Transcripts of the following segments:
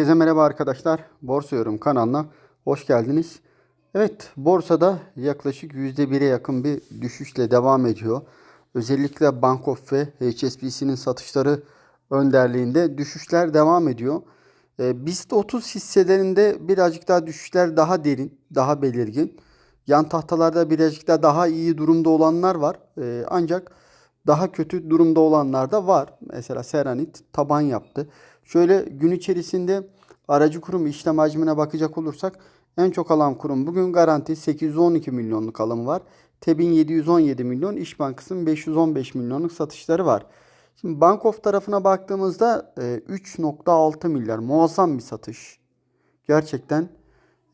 Herkese merhaba arkadaşlar. Borsa Yorum kanalına hoş geldiniz. Evet, borsada yaklaşık %1'e yakın bir düşüşle devam ediyor. Özellikle Bankof ve HSBC'nin satışları önderliğinde düşüşler devam ediyor. Ee, BIST 30 hisselerinde birazcık daha düşüşler daha derin, daha belirgin. Yan tahtalarda birazcık daha daha iyi durumda olanlar var. Ee, ancak daha kötü durumda olanlar da var. Mesela Seranit taban yaptı. Şöyle gün içerisinde aracı kurum işlem hacmine bakacak olursak en çok alan kurum bugün Garanti 812 milyonluk alım var. TEB'in 717 milyon, İş Bankası'nın 515 milyonluk satışları var. Şimdi Bankof tarafına baktığımızda e, 3.6 milyar muazzam bir satış. Gerçekten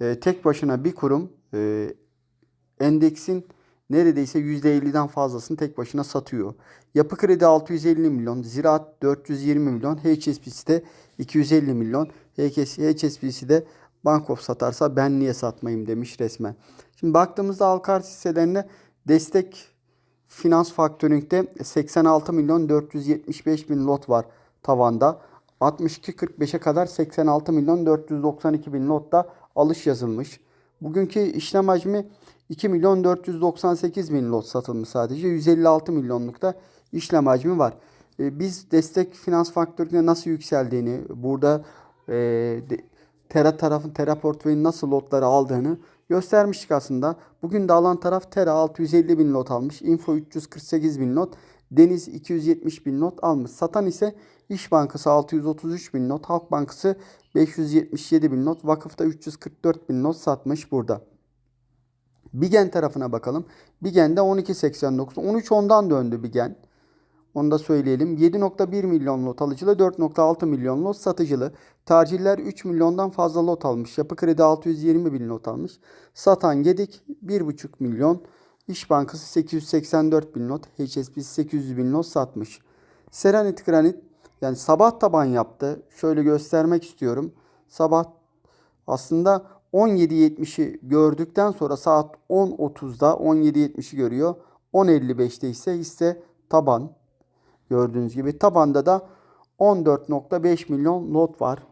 e, tek başına bir kurum e, endeksin neredeyse %50'den fazlasını tek başına satıyor. Yapı Kredi 650 milyon, Ziraat 420 milyon, HSBC'de 250 milyon. HSBC'de Bankof satarsa ben niye satmayayım demiş resmen. Şimdi baktığımızda halka arz hisselerine destek finans faktöründe 86 milyon 475 bin lot var tavanda. 62.45'e kadar 86 milyon 492 bin lotta alış yazılmış. Bugünkü işlem hacmi 2 milyon 498 bin lot satılmış sadece. 156 milyonlukta işlem hacmi var. E, biz destek finans faktöründe nasıl yükseldiğini, burada e, de, Tera tarafın Tera portföyün nasıl lotları aldığını göstermiştik aslında. Bugün de alan taraf Tera 650 bin lot almış. Info 348 bin lot. Deniz 270 bin not almış. Satan ise İş Bankası 633 bin not. Halk Bankası 577 bin not. Vakıfta 344 bin not satmış burada. Bigen tarafına bakalım. Bigen'de 12.89. 13 ondan döndü Bigen. Onu da söyleyelim. 7.1 milyon lot alıcılı, 4.6 milyon lot satıcılı. Tercihler 3 milyondan fazla lot almış. Yapı Kredi 620 bin lot almış. Satan Gedik 1.5 milyon. İş Bankası 884 bin not. HSBC 800 bin not satmış. Serenit Granit yani sabah taban yaptı. Şöyle göstermek istiyorum. Sabah aslında 17.70'i gördükten sonra saat 10.30'da 17.70'i görüyor. 10.55'te ise hisse taban. Gördüğünüz gibi tabanda da 14.5 milyon lot var.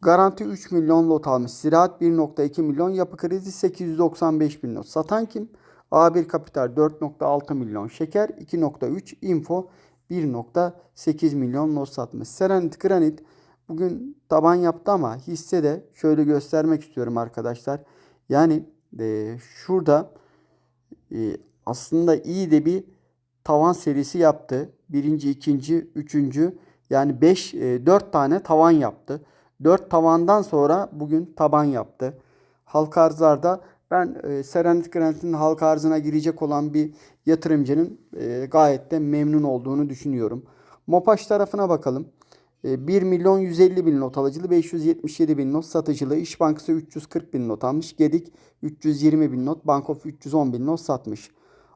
Garanti 3 milyon lot almış. Ziraat 1.2 milyon. Yapı kredi 895 bin lot. Satan kim? A1 Kapital 4.6 milyon. Şeker 2.3. Info 1.8 milyon lot satmış. Serenit Granit bugün taban yaptı ama hisse de şöyle göstermek istiyorum arkadaşlar. Yani e, şurada e, aslında iyi de bir tavan serisi yaptı. Birinci, ikinci, üçüncü yani 5, 4 tane tavan yaptı. 4 tavandan sonra bugün taban yaptı. Halka arzlarda ben e, Serenit Grant'in halka arzına girecek olan bir yatırımcının e, gayet de memnun olduğunu düşünüyorum. Mopaş tarafına bakalım. 1 milyon 150 bin not alıcılı, 577 bin not satıcılı. İş Bankası 340 bin not almış. Gedik 320 bin not, Bankof 310 bin not satmış.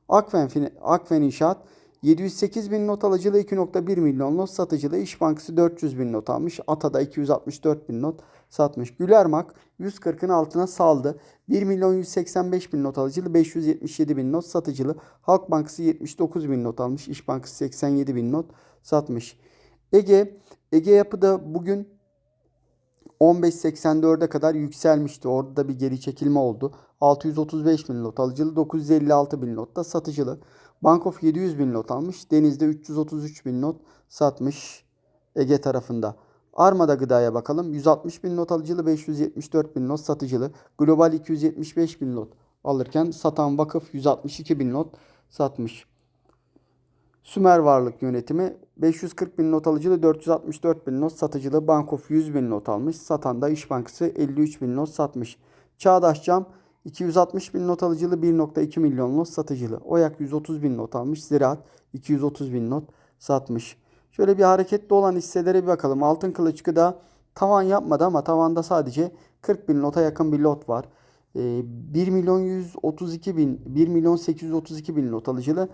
Akfen, Akfen İnşaat 708 bin not alıcılı 2.1 milyon not satıcılı. İş Bankası 400 bin not almış. Ata'da 264 bin not satmış. Gülermak 140'ın altına saldı. 1 milyon 185 bin not alıcılı 577 bin not satıcılı. Halk Bankası 79 bin not almış. İş Bankası 87 bin not satmış. Ege Ege Yapı'da bugün 15.84'e kadar yükselmişti. Orada da bir geri çekilme oldu. 635 bin lot alıcılı, 956 bin lot da satıcılı. Bankof 700 bin lot almış. Deniz'de 333 bin lot satmış Ege tarafında. Armada gıdaya bakalım. 160 bin lot alıcılı, 574 bin lot satıcılı. Global 275 bin lot alırken satan vakıf 162 bin lot satmış. Sümer Varlık Yönetimi 540 bin not alıcılı 464 bin not satıcılı Bankof 100 bin not almış. Satan da İş Bankası 53 bin not satmış. Çağdaş Cam 260 bin not alıcılı 1.2 milyon not satıcılı. Oyak 130 bin not almış. Ziraat 230 bin not satmış. Şöyle bir hareketli olan hisselere bir bakalım. Altın Kılıç Gıda tavan yapmadı ama tavanda sadece 40 bin nota yakın bir lot var. 1 milyon 132 bin, 1 milyon 832 bin not alıcılı.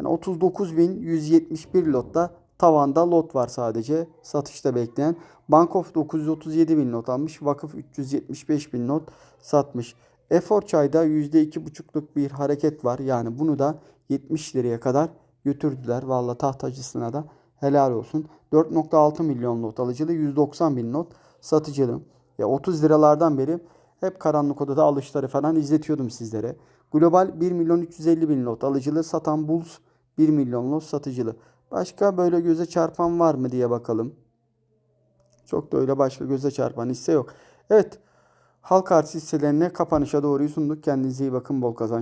Yani 39.171 lotta tavanda lot var sadece satışta bekleyen. Bankof 937 bin not almış. Vakıf 375 bin not satmış. Efor çayda %2,5'luk bir hareket var. Yani bunu da 70 liraya kadar götürdüler. Valla tahtacısına da helal olsun. 4.6 milyon not alıcılı 190 bin not satıcılı. Ya 30 liralardan beri hep karanlık odada alışları falan izletiyordum sizlere. Global 1 milyon 350 bin lot alıcılı satan Bulls 1 milyon lot satıcılı. Başka böyle göze çarpan var mı diye bakalım. Çok da öyle başka göze çarpan hisse yok. Evet. Halk arz hisselerine kapanışa doğru sunduk. Kendinize iyi bakın. Bol kazanç.